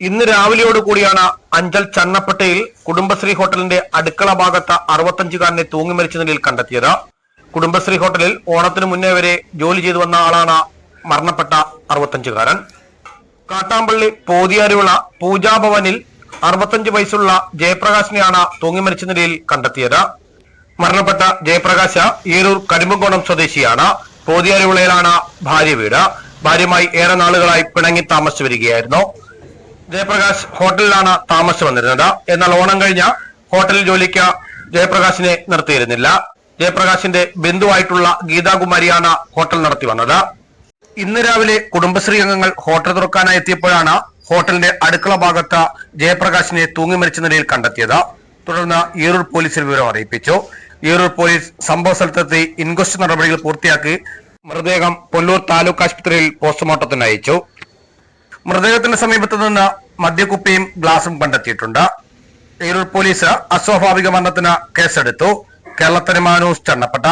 ഇന്ന് രാവിലെയോട് കൂടിയാണ് അഞ്ചൽ ചന്നപ്പട്ടയിൽ കുടുംബശ്രീ ഹോട്ടലിന്റെ അടുക്കള ഭാഗത്ത് അറുപത്തഞ്ചുകാരനെ തൂങ്ങി മരിച്ച നിലയിൽ കണ്ടെത്തിയത്. കുടുംബശ്രീ ഹോട്ടലിൽ ഓണത്തിന് മുന്നേ വരെ ജോലി ചെയ്തു വന്ന ആളാണ് മരണപ്പെട്ട അറുപത്തഞ്ചുകാരൻ. കാട്ടാമ്പള്ളി പോതിയാരുവിള പൂജാഭവനിൽ അറുപത്തഞ്ച് വയസ്സുള്ള ജയപ്രകാശിനെയാണ് തൂങ്ങി മരിച്ച നിലയിൽ കണ്ടെത്തിയത്. മരണപ്പെട്ട ജയപ്രകാശ് ഈരൂർ കരിമ്പുംകോണം സ്വദേശിയാണ്. പോതിയാരുവിളയിലാണ് ഭാര്യ വീട്. ഭാര്യമായി ഏറെ നാളുകളായി പിണങ്ങി താമസിച്ചു വരികയായിരുന്നു. ജയപ്രകാശ് ഹോട്ടലിലാണ് താമസിച്ചു വന്നിരുന്നത്. എന്നാൽ ഓണം കഴിഞ്ഞ ഹോട്ടലിൽ ജോലിക്ക് ജയപ്രകാശിനെ നിർത്തിയിരുന്നില്ല. ജയപ്രകാശിന്റെ ബന്ധുവായിട്ടുള്ള ഗീതാകുമാരിയാണ് ഹോട്ടൽ നടത്തി വന്നത്. ഇന്ന് രാവിലെ കുടുംബശ്രീ അംഗങ്ങൾ ഹോട്ടൽ തുറക്കാനായി എത്തിയപ്പോഴാണ് ഹോട്ടലിന്റെ അടുക്കള ഭാഗത്ത് ജയപ്രകാശിനെ തൂങ്ങി മരിച്ച നിലയിൽ കണ്ടെത്തിയത്. തുടർന്ന് ഈരൂർ പോലീസിൽ വിവരം അറിയിപ്പിച്ചു. ഈരൂർ പോലീസ് സംഭവ സ്ഥലത്തെത്തി ഇൻക്വസ്റ്റ് നടപടികൾ പൂർത്തിയാക്കി മൃതദേഹം പൊല്ലൂർ താലൂക്ക് ആശുപത്രിയിൽ പോസ്റ്റ്മോർട്ടത്തിന് അയച്ചു. മൃതദേഹത്തിന്റെ സമീപത്ത് നിന്ന് മദ്യക്കുപ്പിയും ഗ്ലാസും കണ്ടെത്തിയിട്ടുണ്ട്. ഈറൂർ പോലീസ് അസ്വാഭാവിക മരണത്തിന് കേസെടുത്തു. കേരളത്തിന് മാനൂസ് ചണ്ണപ്പെട്ട.